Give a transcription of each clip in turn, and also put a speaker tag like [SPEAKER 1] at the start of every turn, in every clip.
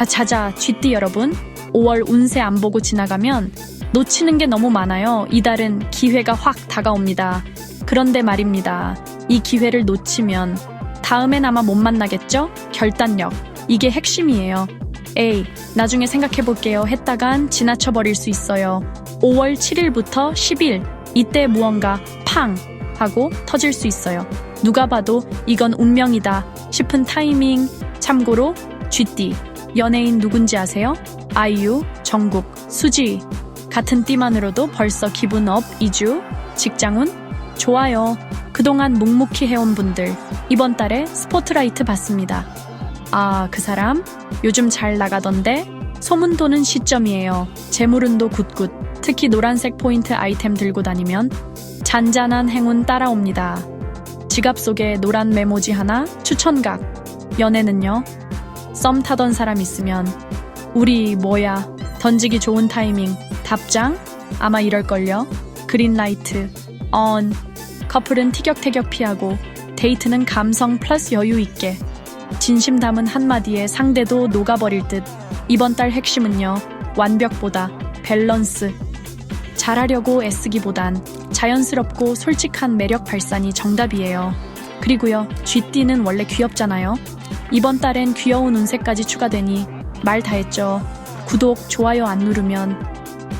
[SPEAKER 1] 아, 자자, 쥐띠 여러분. 5월 운세 안 보고 지나가면 놓치는 게 너무 많아요. 이달은 기회가 확 다가옵니다. 그런데 말입니다. 이 기회를 놓치면 다음엔 아마 못 만나겠죠? 결단력. 이게 핵심이에요. 에이, 나중에 생각해볼게요. 했다간 지나쳐버릴 수 있어요. 5월 7일부터 10일, 이때 무언가 팡! 하고 터질 수 있어요. 누가 봐도 이건 운명이다 싶은 타이밍. 참고로, 쥐띠. 연예인 누군지 아세요? 아이유, 정국, 수지. 같은 띠만으로도 벌써 기분 업 2주. 직장운? 좋아요. 그동안 묵묵히 해온 분들. 이번 달에 스포트라이트 받습니다. 아, 그 사람? 요즘 잘 나가던데? 소문 도는 시점이에요. 재물운도 굿굿. 특히 노란색 포인트 아이템 들고 다니면 잔잔한 행운 따라옵니다. 지갑 속에 노란 메모지 하나, 추천각. 연애는요? 썸 타던 사람 있으면 우리 뭐야? 던지기 좋은 타이밍. 답장? 아마 이럴걸요? 그린라이트. on. 커플은 티격태격 피하고 데이트는 감성 플러스 여유 있게. 진심 담은 한마디에 상대도 녹아버릴 듯. 이번 달 핵심은요. 완벽보다 밸런스. 잘하려고 애쓰기보단 자연스럽고 솔직한 매력 발산이 정답이에요. 그리고요. 쥐띠는 원래 귀엽잖아요. 이번 달엔 귀여운 운세까지 추가되니 말 다 했죠. 구독, 좋아요 안 누르면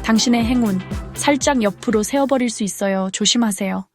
[SPEAKER 1] 당신의 행운 살짝 옆으로 세어버릴 수 있어요. 조심하세요.